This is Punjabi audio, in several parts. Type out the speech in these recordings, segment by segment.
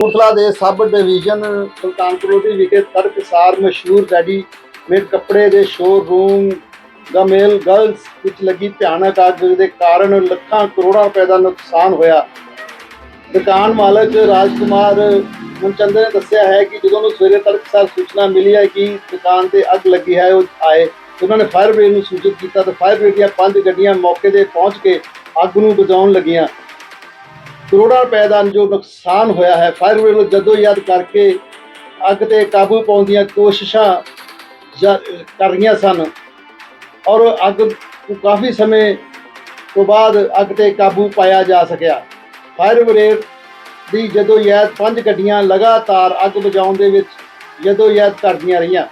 ਕਪੂਰਥਲਾ ਦੇ ਸਬ ਡਿਵੀਜ਼ਨ, ਸੁਲਤਾਨਪੁਰ ਵਿਖੇ ਤਰਕਸਾਰ ਮਸ਼ਹੂਰ ਰੈਡੀਮੇਡ ਕੱਪੜੇ ਦੇ ਸ਼ੋਰੂਮ ਗਮੇਲ ਗਰਲਸ ਵਿੱਚ ਲੱਗੀ ਭਿਆਨਕ ਅੱਗ ਦੇ ਕਾਰਨ ਲੱਖਾਂ ਕਰੋੜਾਂ ਰੁਪਏ ਦਾ ਨੁਕਸਾਨ ਹੋਇਆ। ਦੁਕਾਨ ਮਾਲਕ ਰਾਜਕੁਮਾਰ ਮਨਚੰਦਰ ਨੇ ਦੱਸਿਆ ਹੈ ਕਿ ਜਦੋਂ ਨੂੰ ਸਵੇਰੇ ਤਰਕਸਾਰ ਸੂਚਨਾ ਮਿਲੀ ਹੈ ਕਿ ਦੁਕਾਨ ਤੇ ਅੱਗ ਲੱਗੀ ਹੈ, ਉਹ ਆਏ। ਉਹਨਾਂ ਨੇ ਫਾਇਰ ਬ੍ਰਿਗੇਡ ਨੂੰ ਸੂਚਿਤ ਕੀਤਾ ਤੇ ਫਾਇਰ ਬ੍ਰਿਗੇਡ ਦੀਆਂ ਪੰਜ ਗੱਡੀਆਂ ਮੌਕੇ ਤੇ ਪਹੁੰਚ ਕੇ ਅੱਗ ਨੂੰ ਬੁਝਾਉਣ ਲੱਗੀਆਂ। ਕਰੋੜਾਂ ਰੁਪਏ ਦਾ ਜੋ ਨੁਕਸਾਨ ਹੋਇਆ ਹੈ ਫਾਇਰ ਬ੍ਰਿਗੇਡ ਨੂੰ ਜਦੋਂ ਯਾਦ ਕਰਕੇ ਅੱਗ ਤੇ ਕਾਬੂ ਪਾਉਣ ਦੀਆਂ ਕੋਸ਼ਿਸ਼ਾਂ ਜਾ- ਕਰ ਰਹੀਆਂ ਸਨ ਔਰ ਅੱਗ ਨੂੰ ਕਾਫੀ ਸਮੇਂ ਤੋਂ ਬਾਅਦ ਅੱਗ ਤੇ ਕਾਬੂ ਪਾਇਆ ਜਾ ਸਕਿਆ। ਫਾਇਰ ਬ੍ਰਿਗੇਡ ਦੀ ਜਦੋਂ ਯਾਦ ਪੰਜ ਗੱਡੀਆਂ ਲਗਾਤਾਰ ਅੱਗ ਬੁਝਾਉਣ ਦੇ ਵਿੱਚ ਜਦੋਂ ਯਾਦ ਕਰਦੀਆਂ ਰਹੀਆਂ।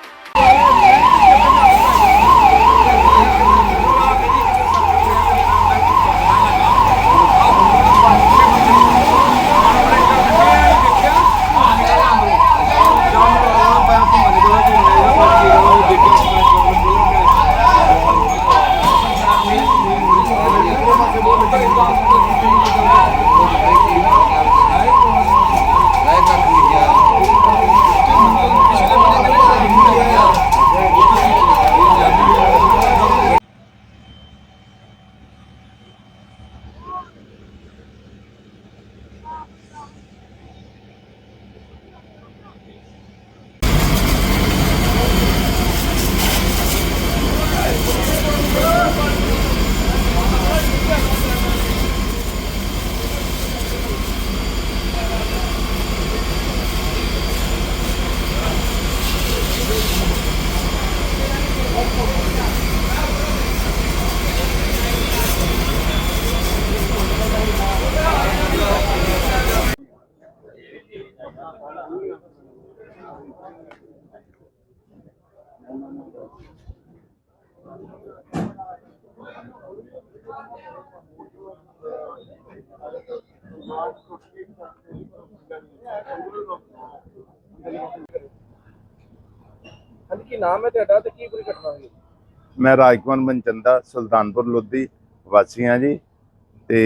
ਹਾਂਜੀ, ਕੀ ਨਾਮ ਹੈ ਤੁਹਾਡਾ ਤੇ ਕੀ ਪੂਰੀ ਘਟਨਾ ਹੋਈ? ਮੈਂ ਰਾਜਕੁਮਾਰ ਮਨਚੰਦਾ, ਸੁਲਤਾਨਪੁਰ ਲੋਧੀ ਵਾਸੀ ਹਾਂ ਜੀ। ਤੇ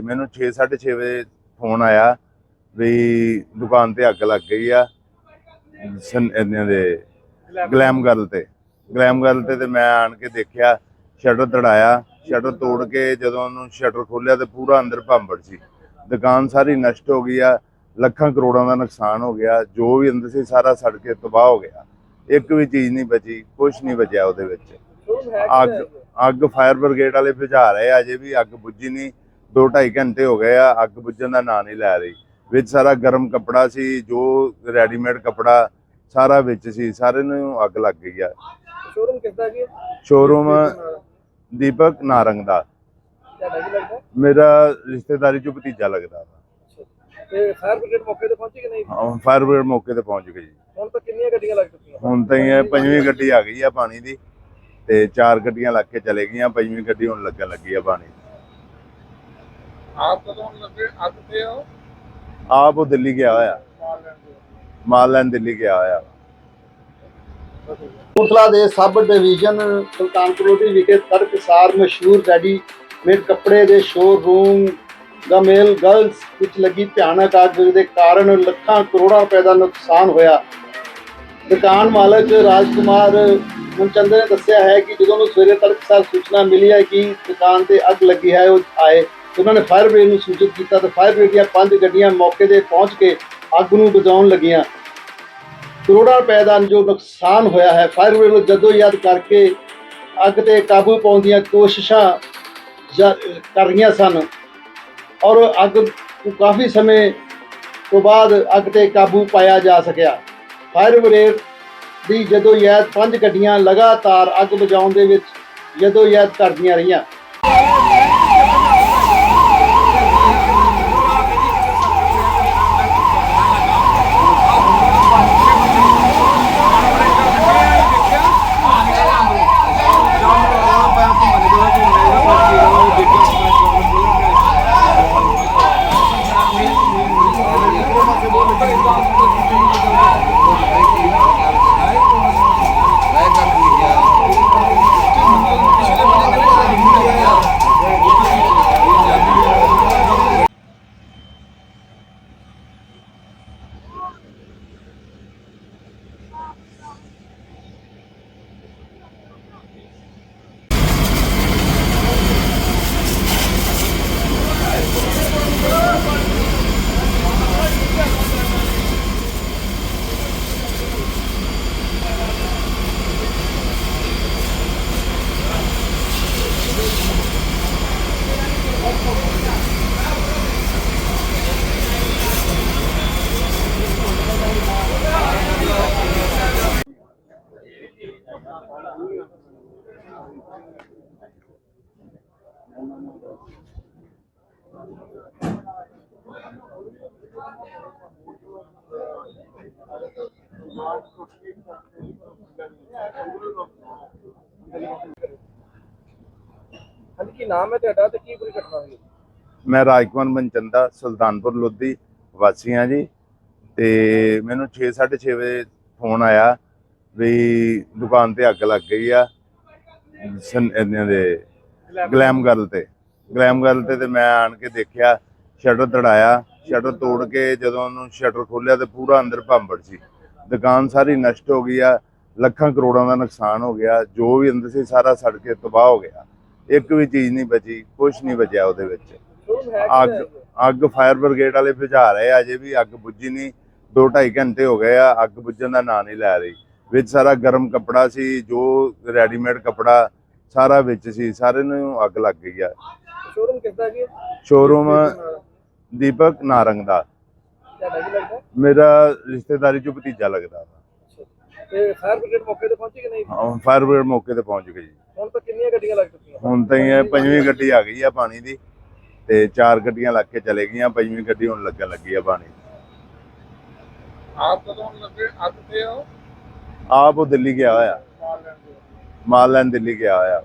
ਮੈਨੂੰ 6:30 ਵਜੇ ਫੋਨ ਆਇਆ ਵੀ ਦੁਕਾਨ ਤੇ ਅੱਗ ਲੱਗ ਗਈ ਆ, ਸਨ ਇਹਨਾਂ ਦੇ ਗਲੈਮ ਗਰਲ ਤੇ। ਗਲੈਮ ਗਰਲ ਤੇ ਤੇ ਮੈਂ ਆਣ ਕੇ ਦੇਖਿਆ, ਸ਼ਟਰ ਤੜਾਇਆ, ਸ਼ਟਰ ਤੋੜ ਕੇ ਜਦੋਂ ਉਹਨੂੰ ਸ਼ਟਰ ਖੋਲਿਆ ਤੇ ਪੂਰਾ ਅੰਦਰ ਭਾਂਬੜ ਸੀ। ਦੁਕਾਨ ਸਾਰੀ ਨਸ਼ਟ ਹੋ ਗਈ ਆ ਲੱਖਾਂ ਕਰੋੜਾਂ ਦਾ ਨੁਕਸਾਨ ਹੋ ਗਿਆ ਜੋ ਵੀ ਅੰਦਰ ਸੀ ਸਾਰਾ ਸੜ ਕੇ ਤਬਾਹ ਹੋ ਗਿਆ। ਇੱਕ ਵੀ ਚੀਜ਼ ਨਹੀਂ ਬਚੀ ਕੁਝ ਨਹੀਂ ਬਚਿਆ ਉਹਦੇ ਵਿੱਚ। ਅੱਗ ਅੱਗ ਫਾਇਰ ਬ੍ਰਿਗੇਡ ਵਾਲੇ ਬੁਝਾ ਰਹੇ ਆ ਅਜੇ ਵੀ ਅੱਗ ਬੁੱਝੀ ਨਹੀਂ 2.5 ਘੰਟੇ ਹੋ ਗਏ ਆ ਅੱਗ ਬੁੱਝਣ ਦਾ ਨਾਂ ਨਹੀਂ ਲੈ ਰਹੀ। ਵਿੱਚ ਸਾਰਾ ਗਰਮ ਕੱਪੜਾ ਸੀ ਜੋ ਰੈਡੀਮੇਡ ਕੱਪੜਾ ਸਾਰਾ ਵਿੱਚ ਸੀ ਸਾਰੇ ਨੂੰ ਅੱਗ ਲੱਗ ਗਈ ਆ। ਸ਼ੋਰੂਮ ਕਿਸ ਦਾ ਕੀ ਸ਼ੋਰੂਮ ਦੀਪਕ ਨਾਰੰਗ ਦਾ। ਤੁਹਾਡਾ ਕੀ ਲੱਗਦਾ? ਮੇਰਾ ਰਿਸ਼ਤੇਦਾਰੀ ਚੋਂ ਭਤੀਜਾ ਲੱਗਦਾ ਤੇ ਫਾਇਰ ਬ੍ਰਿਗੇਡ ਮੌਕੇ ਤੇ ਪਹੁੰਚੀ ਕਿ ਨਹੀਂ? ਵਾ ਫਾਇਰ ਬ੍ਰਿਗੇਡ ਮੌਕੇ ਤੇ ਪਹੁੰਚ ਗਈ ਜੀ। ਹੁਣ ਤਾਂ ਕਿੰਨੀਆਂ ਗੱਡੀਆਂ ਲੱਗ ਚੁੱਕੀਆਂ? ਹੁਣ ਤਾਂ ਇਹ ਪੰਜਵੀਂ ਗੱਡੀ ਆ ਗਈ ਆ ਪਾਣੀ ਦੀ ਤੇ ਚਾਰ ਗੱਡੀਆਂ ਲੱਗ ਕੇ ਚਲੇ ਗਈਆਂ ਪੰਜਵੀਂ ਗੱਡੀ ਹੁਣ ਲੱਗਣ ਲੱਗੀ ਆ ਪਾਣੀ ਦੀ। ਆਪ ਕਦੋਂ ਲੱਗੇ? ਅੱਗ ਤੇ ਹੋ? ਆਪ ਉਹ ਦਿੱਲੀ ਗਿਆ ਹੋਇਆ। ਮਾਲ ਲੈਣ ਦਿੱਲੀ ਗਿਆ ਹੋਇਆ। ਕਪੂਰਥਲਾ ਦੇ ਸਬ ਡਿਵੀਜ਼ਨ ਸੁਲਤਾਨਪੁਰ ਲੋਧੀ ਵਿਖੇ ਤੜਕਸਾਰ ਮਸ਼ਹੂਰ ਰੈਡੀਮੇਡ ਕੱਪੜੇ ਦੇ ਸ਼ੋਰੂਮ ਗਮੇਲ ਗਰਲਸ ਵਿੱਚ ਲੱਗੀ ਭਿਆਨਕ ਅੱਗ ਦੇ ਕਾਰਨ ਲੱਖਾਂ ਕਰੋੜਾਂ ਰੁਪਏ ਦਾ ਨੁਕਸਾਨ ਹੋਇਆ। ਦੁਕਾਨ ਮਾਲਕ ਰਾਜਕੁਮਾਰ ਮਨਚੰਦਰ ਨੇ ਦੱਸਿਆ ਹੈ ਕਿ ਜਦੋਂ ਨੂੰ ਸਵੇਰੇ ਤੜਕਸਾਰ ਸੂਚਨਾ ਮਿਲੀ ਹੈ ਕਿ ਦੁਕਾਨ ਤੇ ਅੱਗ ਲੱਗੀ ਹੈ, ਉਹ ਆਏ। ਉਹਨਾਂ ਨੇ ਫਾਇਰ ਬ੍ਰਿਗੇਡ ਨੂੰ ਸੂਚਿਤ ਕੀਤਾ ਤੇ ਫਾਇਰ ਬ੍ਰਿਗੇਡ ਦੀਆਂ ਪੰਜ ਗੱਡੀਆਂ ਮੌਕੇ ਤੇ ਪਹੁੰਚ ਕੇ ਅੱਗ ਨੂੰ ਬੁਝਾਉਣ ਲੱਗੀਆਂ। ਕਰੋੜਾਂ ਰੁਪਏ ਦਾ ਜੋ ਨੁਕਸਾਨ ਹੋਇਆ ਹੈ ਫਾਇਰ ਬ੍ਰਿਗੇਡ ਨੂੰ ਜਦੋਂ ਯਾਦ ਕਰਕੇ ਅੱਗ ਤੇ ਕਾਬੂ ਪਾਉਣ ਦੀਆਂ ਕੋਸ਼ਿਸ਼ਾਂ ਜਾ- ਕਰ ਰਹੀਆਂ ਸਨ। ਔਰ ਅੱਗ ਨੂੰ ਕਾਫੀ ਸਮੇਂ ਤੋਂ ਬਾਅਦ ਅੱਗ ਤੇ ਕਾਬੂ ਪਾਇਆ ਜਾ ਸਕਿਆ। ਫਾਇਰ ਬ੍ਰਿਗੇਡ ਦੀ ਜਦੋਂ ਯਾਦ ਪੰਜ ਗੱਡੀਆਂ ਲਗਾਤਾਰ ਅੱਗ ਬੁਝਾਉਣ ਦੇ ਵਿੱਚ ਜਦੋਂ ਯਾਦ ਕਰਦੀਆਂ ਰਹੀਆਂ। ਹਾਂਜੀ, ਕੀ ਨਾਮ ਹੈ ਤੁਹਾਡਾ ਤੇ ਕੀ ਪੂਰੀ ਘਟਨਾ ਹੋਈ? ਮੈਂ ਰਾਜਕੁਮਾਰ ਮਨਚੰਦਾ, ਸੁਲਤਾਨਪੁਰ ਲੋਧੀ ਵਾਸੀ ਹਾਂ ਜੀ। ਤੇ ਮੈਨੂੰ 6:30 ਵਜੇ ਫੋਨ ਆਇਆ ਵੀ ਦੁਕਾਨ ਤੇ ਅੱਗ ਲੱਗ ਗਈ ਆ ਸਨ- ਇਹਨਾਂ ਦੇ ਗਲੈਮ ਗੱਲ ਤੇ। ਗਲੈਮ ਗਰਲ ਤੇ ਤੇ ਮੈਂ ਆਣ ਕੇ ਦੇਖਿਆ, ਸ਼ਟਰ ਤੜਾਇਆ, ਸ਼ਟਰ ਤੋੜ ਕੇ ਜਦੋਂ ਉਹਨੂੰ ਸ਼ਟਰ ਖੋਲਿਆ ਤੇ ਪੂਰਾ ਅੰਦਰ ਭਾਂਬੜ ਸੀ। ਦੁਕਾਨ ਸਾਰੀ ਨਸ਼ਟ ਹੋ ਗਈ ਆ, ਲੱਖਾਂ ਕਰੋੜਾਂ ਦਾ ਨੁਕਸਾਨ ਹੋ ਗਿਆ, ਜੋ ਵੀ ਅੰਦਰ ਸੀ ਸਾਰਾ ਸੜ ਕੇ ਤਬਾਹ ਹੋ ਗਿਆ। ਇੱਕ ਵੀ ਚੀਜ਼ ਨਹੀਂ ਬਚੀ ਕੁਝ ਨਹੀਂ ਬਚਿਆ ਉਹਦੇ ਵਿੱਚ। ਅੱਗ ਅੱਗ ਫਾਇਰ ਬ੍ਰਿਗੇਡ ਵਾਲੇ ਬੁਝਾ ਰਹੇ ਆ, ਅਜੇ ਵੀ ਅੱਗ ਬੁੱਝੀ ਨਹੀਂ। 2.5 ਘੰਟੇ ਹੋ ਗਏ ਆ, ਅੱਗ ਬੁੱਝਣ ਦਾ ਨਾਂ ਨਹੀਂ ਲੈ ਰਹੀ। ਵਿੱਚ ਸਾਰਾ ਗਰਮ ਕੱਪੜਾ ਸੀ ਜੋ ਰੈਡੀਮੇਡ ਕੱਪੜਾ ਸਾਰਾ ਵਿੱਚ ਸੀ ਸਾਰੇ ਨੂੰ ਅੱਗ ਲੱਗ ਗਈ ਆ। ਸ਼ੋਰੂਮ ਕਿਸ ਦਾ ਕੀ ਸ਼ੋਰੂਮ ਦੀਪਕ ਨਾਰੰਗ ਦਾ। ਮੇਰਾ ਰਿਸ਼ਤੇਦਾਰੀ ਚ ਭਤੀਜਾ ਲੱਗਦਾ ਤੇ ਫਾਇਰ ਬ੍ਰਿਗੇਡ ਮੌਕੇ ਤੇ ਪਹੁੰਚੀ ਕਿ ਨਹੀਂ? ਵਾ ਫਾਇਰ ਬ੍ਰਿਗੇਡ ਮੌਕੇ ਤੇ ਪਹੁੰਚ ਗਈ। ਹੁਣ ਤਾਂ ਕਿੰਨੀਆਂ ਗੱਡੀਆਂ ਲੱਗ ਚੁੱਕੀਆਂ? ਹੁਣ ਤਾਂ ਇਹ ਪੰਜਵੀਂ ਗੱਡੀ ਆ ਗਈ ਆ ਪਾਣੀ ਦੀ ਤੇ ਚਾਰ ਗੱਡੀਆਂ ਲੱਗ ਕੇ ਚਲੇ ਗਈਆਂ ਪੰਜਵੀਂ ਗੱਡੀ ਹੁਣ ਲੱਗਣ ਲੱਗੀ ਆ ਪਾਣੀ ਆਪ ਕਦੋਂ ਲੱਗੇ? ਅੱਗ ਤੇ ਹੋ? ਆਪ ਉਹ ਦਿੱਲੀ ਗਿਆ ਹੋਇਆ। ਮਾਲ ਲੈਣ ਦਿੱਲੀ ਗਿਆ ਹੋਇਆ।